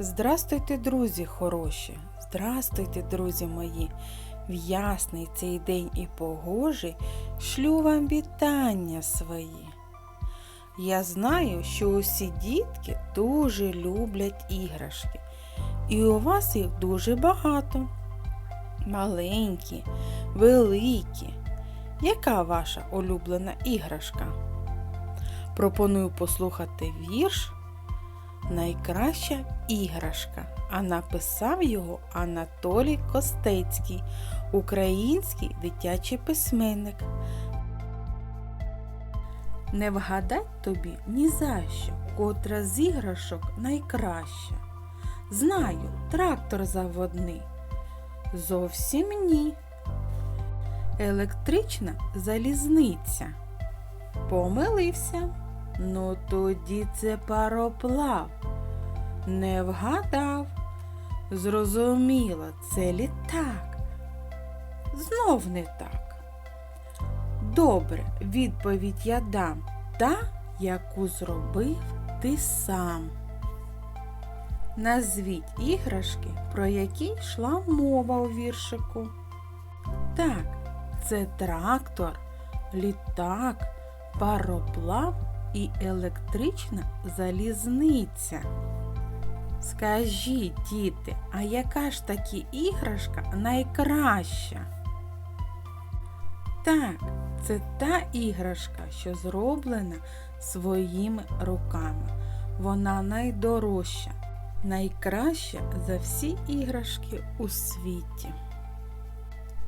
Здрастуйте, друзі хороші! Здрастуйте, друзі мої! В ясний цей день і погожий шлю вам вітання свої. Я знаю, що усі дітки дуже люблять іграшки, і у вас їх дуже багато. Маленькі, великі. Яка ваша улюблена іграшка? Пропоную послухати вірш Найкраща іграшка, а написав його Анатолій Костецький, український дитячий письменник. Не вгадать тобі ні за що, котра з іграшок найкраща. Знаю, трактор заводний. Зовсім ні. Електрична залізниця. Помилився. Ну тоді це пароплав. Не вгадав. Зрозуміло, це літак. Знов не так. Добре, відповідь я дам та, яку зробив ти сам. Назвіть іграшки, про які йшла мова у віршику. Так, це трактор, літак, пароплав і електрична залізниця. Скажіть, діти, а яка ж таки іграшка найкраща? Так, це та іграшка, що зроблена своїми руками. Вона найдорожча, найкраща за всі іграшки у світі.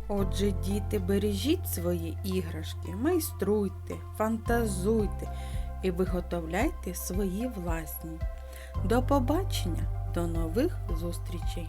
Отже, діти, бережіть свої іграшки, майструйте, фантазуйте і виготовляйте свої власні. До побачення, до нових зустрічей!